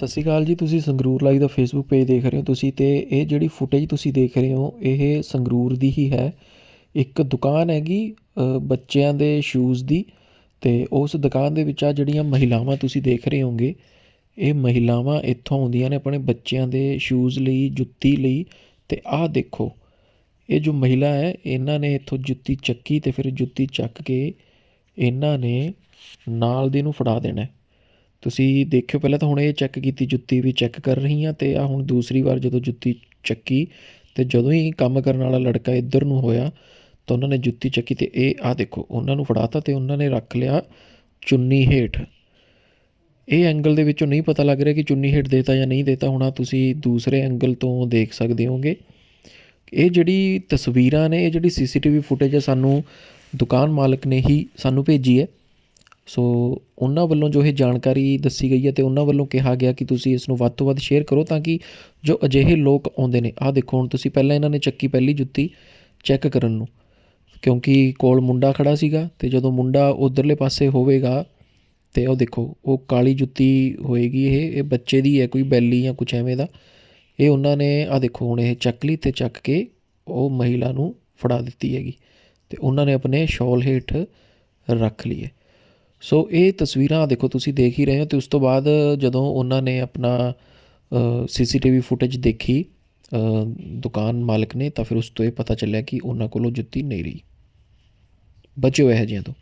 ਸਤਿ ਸ਼੍ਰੀ ਅਕਾਲ ਜੀ, ਤੁਸੀਂ ਸੰਗਰੂਰ ਲਾਈਵ ਦਾ ਫੇਸਬੁੱਕ ਪੇਜ ਦੇਖ ਰਹੇ ਹੋ ਤੁਸੀਂ ਤੇ ਇਹ ਜਿਹੜੀ ਫੁਟੇਜ ਤੁਸੀਂ ਦੇਖ ਰਹੇ ਹੋ, ਇਹ ਸੰਗਰੂਰ ਦੀ ਹੀ ਹੈ। ਇੱਕ ਦੁਕਾਨ ਹੈਗੀ ਬੱਚਿਆਂ ਦੇ ਸ਼ੂਜ਼ ਦੀ ਤੇ ਉਸ ਦੁਕਾਨ ਦੇ ਵਿੱਚ ਆ ਜਿਹੜੀਆਂ ਮਹਿਲਾਵਾਂ ਤੁਸੀਂ ਦੇਖ ਰਹੇ ਹੋਗੇ ਇਹ ਮਹਿਲਾਵਾਂ ਇੱਥੋਂ ਆਉਂਦੀਆਂ ਨੇ ਆਪਣੇ ਬੱਚਿਆਂ ਦੇ ਸ਼ੂਜ਼ ਲਈ, ਜੁੱਤੀ ਲਈ ਤੇ ਆਹ ਦੇਖੋ, ਇਹ ਜੋ ਮਹਿਲਾ ਹੈ, ਇਹਨਾਂ ਨੇ ਇੱਥੋਂ ਜੁੱਤੀ ਚੱਕੀ ਤੇ ਫਿਰ ਜੁੱਤੀ ਚੱਕ ਕੇ ਇਹਨਾਂ ਨੇ ਨਾਲ ਦੀ ਨੂੰ ਫੜਾ ਦੇਣਾ ਤੁਸੀਂ ਦੇਖਿਓ ਪਹਿਲਾਂ ਤਾਂ ਹੁਣ ਇਹ ਚੈੱਕ ਕੀਤੀ, ਜੁੱਤੀ ਵੀ ਚੈੱਕ ਕਰ ਰਹੀ ਹਾਂ ਤੇ ਆ ਹੁਣ ਦੂਸਰੀ ਵਾਰ ਜਦੋਂ ਜੁੱਤੀ ਚੱਕੀ ਤੇ ਜਦੋਂ ਹੀ ਕੰਮ ਕਰਨ ਵਾਲਾ ਲੜਕਾ ਇੱਧਰ ਨੂੰ ਹੋਇਆ ਤਾਂ ਉਹਨਾਂ ਨੇ ਜੁੱਤੀ ਚੱਕੀ ਤੇ ਇਹ ਆ ਦੇਖੋ, ਉਹਨਾਂ ਨੂੰ ਫੜਾਤਾ ਤੇ ਉਹਨਾਂ ਨੇ ਰੱਖ ਲਿਆ ਚੁੰਨੀ ਹੇਠ। ਇਹ ਐਂਗਲ ਦੇ ਵਿੱਚੋਂ ਨਹੀਂ ਪਤਾ ਲੱਗ ਰਿਹਾ ਕਿ ਚੁੰਨੀ ਹੇਠ ਦੇਤਾ ਜਾਂ ਨਹੀਂ ਦੇਤਾ, ਹੋਣਾ ਤੁਸੀਂ ਦੂਸਰੇ ਐਂਗਲ ਤੋਂ ਦੇਖ ਸਕਦੇ ਹੋਗੇ। ਇਹ ਜਿਹੜੀ ਤਸਵੀਰਾਂ ਨੇ, ਇਹ ਜਿਹੜੀ ਸੀਸੀਟੀਵੀ ਫੁਟੇਜ ਹੈ ਸਾਨੂੰ ਦੁਕਾਨ ਮਾਲਕ ਨੇ ਹੀ ਸਾਨੂੰ ਭੇਜੀ ਹੈ। ਸੋ ਉਹਨਾਂ ਵੱਲੋਂ ਜੋ ਇਹ ਜਾਣਕਾਰੀ ਦੱਸੀ ਗਈ ਹੈ ਅਤੇ ਉਹਨਾਂ ਵੱਲੋਂ ਕਿਹਾ ਗਿਆ ਕਿ ਤੁਸੀਂ ਇਸ ਨੂੰ ਵੱਧ ਤੋਂ ਵੱਧ ਸ਼ੇਅਰ ਕਰੋ ਤਾਂ ਕਿ ਜੋ ਅਜਿਹੇ ਲੋਕ ਆਉਂਦੇ ਨੇ, ਆਹ ਦੇਖੋ, ਹੁਣ ਤੁਸੀਂ ਪਹਿਲਾਂ ਇਹਨਾਂ ਨੇ ਚੱਕੀ ਪਹਿਲੀ ਜੁੱਤੀ ਚੈੱਕ ਕਰਨ ਨੂੰ, ਕਿਉਂਕਿ ਕੋਲ ਮੁੰਡਾ ਖੜਾ ਸੀਗਾ ਤੇ ਜਦੋਂ ਮੁੰਡਾ ਉਧਰਲੇ ਪਾਸੇ ਹੋਵੇਗਾ ਤੇ ਉਹ ਦੇਖੋ, ਉਹ ਕਾਲੀ ਜੁੱਤੀ ਹੋਏਗੀ ਇਹ ਇਹ ਬੱਚੇ ਦੀ ਹੈ, ਕੋਈ ਬੈਲੀ ਜਾਂ ਕੁਝ ਐਵੇਂ ਦਾ। ਇਹ ਉਹਨਾਂ ਨੇ ਆ ਦੇਖੋ, ਹੁਣ ਇਹ ਚੱਕ ਲਈ ਤੇ ਚੱਕ ਕੇ ਉਹ ਮਹਿਲਾ ਨੂੰ ਫੜਾ ਦਿੱਤੀ ਹੈਗੀ ਤੇ ਉਹਨਾਂ ਨੇ ਆਪਣੇ ਸ਼ਾਲ ਹੇਠ ਰੱਖ ਲਈ ਹੈ ਸੋ ਇਹ ਤਸਵੀਰਾਂ ਦੇਖੋ, ਤੁਸੀਂ ਦੇਖ ਹੀ ਰਹੇ ਹੋ ਤੇ ਉਸ ਤੋਂ ਬਾਅਦ ਜਦੋਂ ਉਹਨਾਂ ਨੇ ਆਪਣਾ ਸੀਸੀਟੀਵੀ ਫੁਟੇਜ ਦੇਖੀ ਦੁਕਾਨ ਮਾਲਕ ਨੇ, ਤਾਂ ਫਿਰ ਉਸ ਤੋਂ ਇਹ ਪਤਾ ਚੱਲਿਆ ਕਿ ਉਹਨਾਂ ਕੋਲੋਂ ਜੁੱਤੀ ਨਹੀਂ ਰਹੀ। ਬਚਿਓ ਇਹ ਜਿਹੀਆਂ ਤੋਂ।